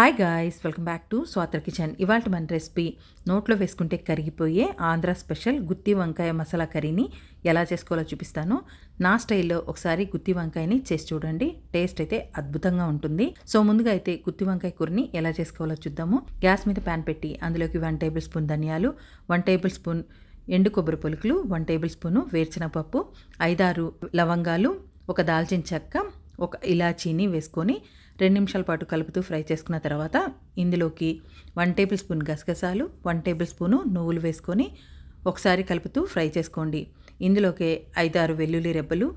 Hi guys welcome back to స్వాత్ర kitchen ఇవాళ మన recipe నోట్లో వేసుకుంటే కరిగిపోయే ఆంధ్ర స్పెషల్ గుత్తి వంకాయ మసాలా కర్రీని ఎలా చేసుకోవాలో చూపిస్తాను. నా స్టైల్లో ఒకసారి గుత్తి వంకాయని చేసి చూడండి. టేస్ట్ అయితే అద్భుతంగా ఉంటుంది. సో ముందుగా అయితే గుత్తి వంకాయ కూరని ఎలా చేసుకోవాలో చూద్దాము. గ్యాస్ మీద ప్యాన్ పెట్టి అందులోకి వన్ టేబుల్ స్పూన్ ధనియాలు వన్ టేబుల్ స్పూన్ ఎండు కొబ్బరి పొలుకులు వన్ టేబుల్ స్పూను వేరుశనగపప్పు ఐదారు లవంగాలు ఒక దాల్చిన చెక్క ఒక ఇలాచీని వేసుకొని రెండు నిమిషాల పాటు కలుపుతూ ఫ్రై చేసుకున్న తర్వాత ఇందులోకి వన్ టేబుల్ స్పూన్ గసగసాలు వన్ టేబుల్ స్పూను నువ్వులు వేసుకొని ఒకసారి కలుపుతూ ఫ్రై చేసుకోండి. ఇందులోకి ఐదారు వెల్లుల్లి రెబ్బలు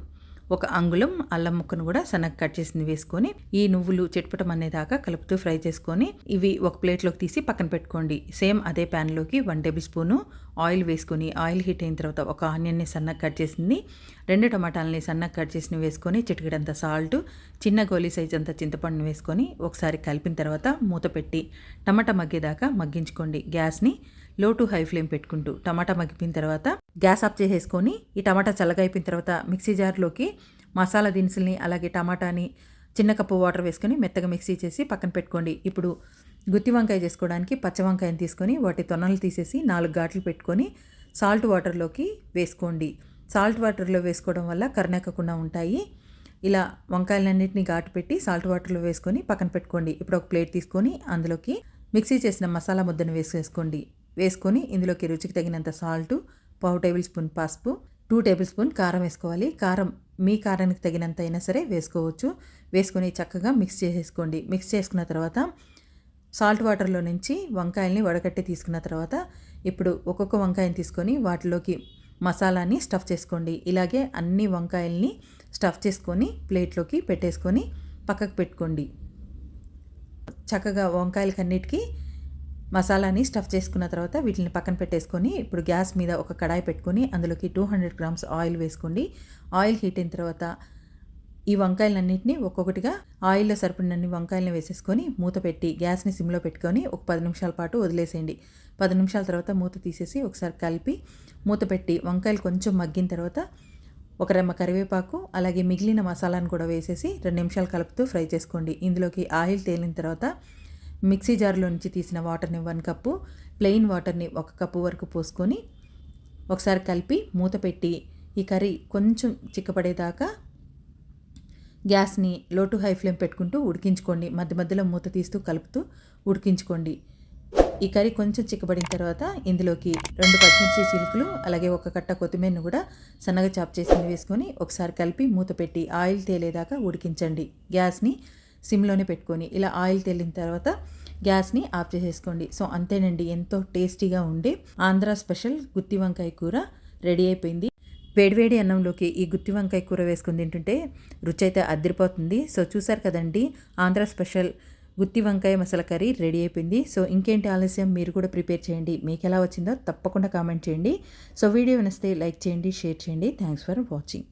ఒక అంగుళం అల్లం ముక్కను కూడా సన్నగా కట్ చేసింది వేసుకొని ఈ నువ్వులు చెట్పటం అనేదాకా కలుపుతూ ఫ్రై చేసుకొని ఇవి ఒక ప్లేట్లోకి తీసి పక్కన పెట్టుకోండి. సేమ్ అదే ప్యాన్లోకి వన్ టేబుల్ స్పూను ఆయిల్ వేసుకొని ఆయిల్ హీట్ అయిన తర్వాత ఒక ఆనియన్ని సన్నగా కట్ చేసింది. రెండు టమాటాలని సన్నగా కట్ చేసిన వేసుకొని చిటికడంత సాల్ట్ చిన్న గోలీ సైజ్ అంత చింతపండుని వేసుకొని ఒకసారి కలిపిన తర్వాత మూత పెట్టి టమాటా మగ్గేదాకా మగ్గించుకోండి. గ్యాస్ని లో టు హై ఫ్లేమ్ పెట్టుకుంటూ టమాటా మగ్గిపోయిన తర్వాత గ్యాస్ ఆఫ్ చేసేసుకొని ఈ టమాటా చల్లగా అయిపోయిన తర్వాత మిక్సీ జార్లోకి మసాలా దినుసుల్ని అలాగే టమాటాని చిన్న కప్పు వాటర్ వేసుకొని మెత్తగా మిక్సీ చేసి పక్కన పెట్టుకోండి. ఇప్పుడు గుత్తి వంకాయ చేసుకోవడానికి పచ్చ వంకాయని తీసుకొని వాటి తొనలు తీసేసి నాలుగు ఘాట్లు పెట్టుకొని సాల్ట్ వాటర్లోకి వేసుకోండి. సాల్ట్ వాటర్లో వేసుకోవడం వల్ల కర్ణెక్కకుండా ఉంటాయి. ఇలా వంకాయలన్నింటినీ ఘాటు పెట్టి సాల్ట్ వాటర్లో వేసుకొని పక్కన పెట్టుకోండి. ఇప్పుడు ఒక ప్లేట్ తీసుకొని అందులోకి మిక్సీ చేసిన మసాలా ముద్దను వేసేసుకోండి. వేసుకొని ఇందులోకి రుచికి తగినంత సాల్ట్ పావు టేబుల్ స్పూన్ పసుపు టూ టేబుల్ స్పూన్ కారం వేసుకోవాలి. కారం మీ కారానికి తగినంత అయినా సరే వేసుకోవచ్చు. వేసుకొని చక్కగా మిక్స్ చేసేసుకోండి. మిక్స్ చేసుకున్న తర్వాత సాల్ట్ వాటర్లో నుంచి వంకాయల్ని వడకట్టి తీసుకున్న తర్వాత ఇప్పుడు ఒక్కొక్క వంకాయని తీసుకొని వాటిలోకి మసాలాని స్టఫ్ చేసుకోండి. ఇలాగే అన్ని వంకాయల్ని స్టఫ్ చేసుకొని ప్లేట్లోకి పెట్టేసుకొని పక్కకు పెట్టుకోండి. చక్కగా వంకాయలకన్నిటికీ మసాలాని స్టఫ్ చేసుకున్న తర్వాత వీటిని పక్కన పెట్టేసుకొని ఇప్పుడు గ్యాస్ మీద ఒక కడాయి పెట్టుకొని అందులోకి టూ హండ్రెడ్ గ్రామ్స్ ఆయిల్ వేసుకోండి. ఆయిల్ హీట్ అయిన తర్వాత ఈ వంకాయలన్నింటినీ ఒక్కొక్కటిగా ఆయిల్లో సరిపడినన్ని వంకాయలను వేసేసుకొని మూత పెట్టి గ్యాస్ని సిమ్లో పెట్టుకొని ఒక పది నిమిషాల పాటు వదిలేసేయండి. పది నిమిషాల తర్వాత మూత తీసేసి ఒకసారి కలిపి మూత పెట్టి వంకాయలు కొంచెం మగ్గిన తర్వాత ఒక రెమ్మ కరివేపాకు అలాగే మిగిలిన మసాలాను కూడా వేసేసి రెండు నిమిషాలు కలుపుతూ ఫ్రై చేసుకోండి. ఇందులోకి ఆయిల్ తేలిన తర్వాత మిక్సీ జార్లో నుంచి తీసిన వాటర్ని వన్ కప్పు ప్లెయిన్ వాటర్ని ఒక కప్పు వరకు పోసుకొని ఒకసారి కలిపి మూత పెట్టి ఈ కర్రీ కొంచెం చిక్కపడేదాకా గ్యాస్ని లో టు హై ఫ్లేమ్ పెట్టుకుంటూ ఉడికించుకోండి. మధ్య మధ్యలో మూత తీస్తూ కలుపుతూ ఉడికించుకోండి. ఈ కర్రీ కొంచెం చిక్కబడిన తర్వాత ఇందులోకి రెండు పచ్చిమిర్చి చిలుకలు అలాగే ఒక కట్ట కొత్తిమీరను కూడా సన్నగా చాప్ చేసింది వేసుకొని ఒకసారి కలిపి మూత పెట్టి ఆయిల్ తేలేదాకా ఉడికించండి. గ్యాస్ని సిమ్లోనే పెట్టుకొని ఇలా ఆయిల్ తేలిన తర్వాత గ్యాస్ని ఆఫ్ చేసేసుకోండి. సో అంతేనండి. ఎంతో టేస్టీగా ఉండే ఆంధ్ర స్పెషల్ గుత్తి వంకాయ కూర రెడీ అయిపోయింది. వేడివేడి అన్నంలోకి ఈ గుత్తి వంకాయ కూర వేసుకుని తింటుంటే రుచి అయితే అదిరిపోతుంది. సో చూసారు కదండి ఆంధ్ర స్పెషల్ గుత్తి వంకాయ మసాలా కర్రీ రెడీ అయిపోయింది. సో ఇంకేంటి ఆలస్యం? మీరు కూడా ప్రిపేర్ చేయండి. మీకు ఎలా వచ్చిందో తప్పకుండా కామెంట్ చేయండి. సో వీడియో నచ్చితే లైక్ చేయండి షేర్ చేయండి. Thanks for watching.